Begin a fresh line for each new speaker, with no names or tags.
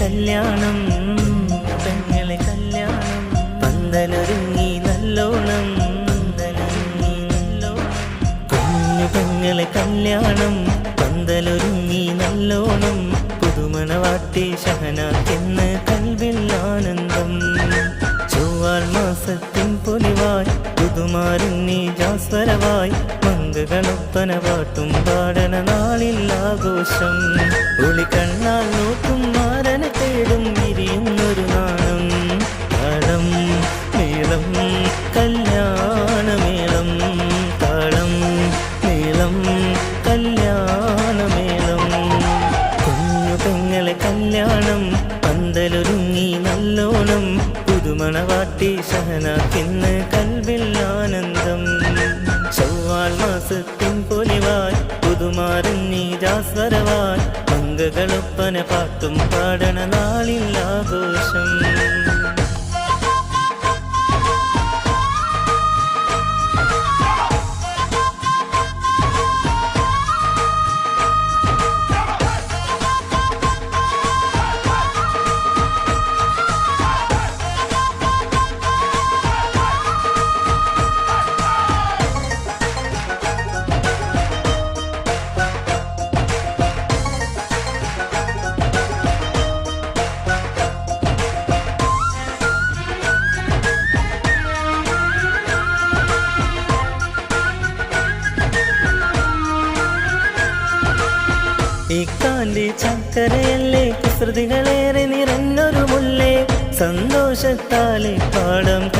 കല്യാണം പെങ്ങളെ കല്യാണം. പന്തലൊരുങ്ങി നല്ലോണം പന്തലൊരുങ്ങി നല്ലോണം. കുഞ്ഞു പെങ്ങളെ കല്യാണം പന്തലൊരുങ്ങി നല്ലോണം. പുതുമണവാട്ടി കൽവിൽ ആനന്ദം. ചൊവ്വാൽ മാസത്തിൻ പൊലിവായി പുതുമാരുണ്ണി ജാസ്വരവായി മങ്കകളൊപ്പന പാട്ടും പാടന നാളില്ലാഘോഷം ഒളി കണ്ണാൽ നോക്കും കല്യാണമേളം. കുഞ്ഞു പെങ്ങളെ കല്യാണം പന്തലൊരുങ്ങി നല്ലോണം. പുതുമണവാട്ടി സഹനാക്കിന്ന് കൽവിൽ ആനന്ദം ചൊവ്വാൾ മാസത്തിൻ പൊലിവായി പുതുമാറുന്നീ ജാസ്വരവായി മങ്കകളൊപ്പന പാട്ടും പാടണ നാളിൽ ഇക്കാന്റെ ചക്കരയല്ലേ? കുസൃതികളേറെ നിറഞ്ഞൊരു മുല്ലേ? സന്തോഷത്താലേ പാടം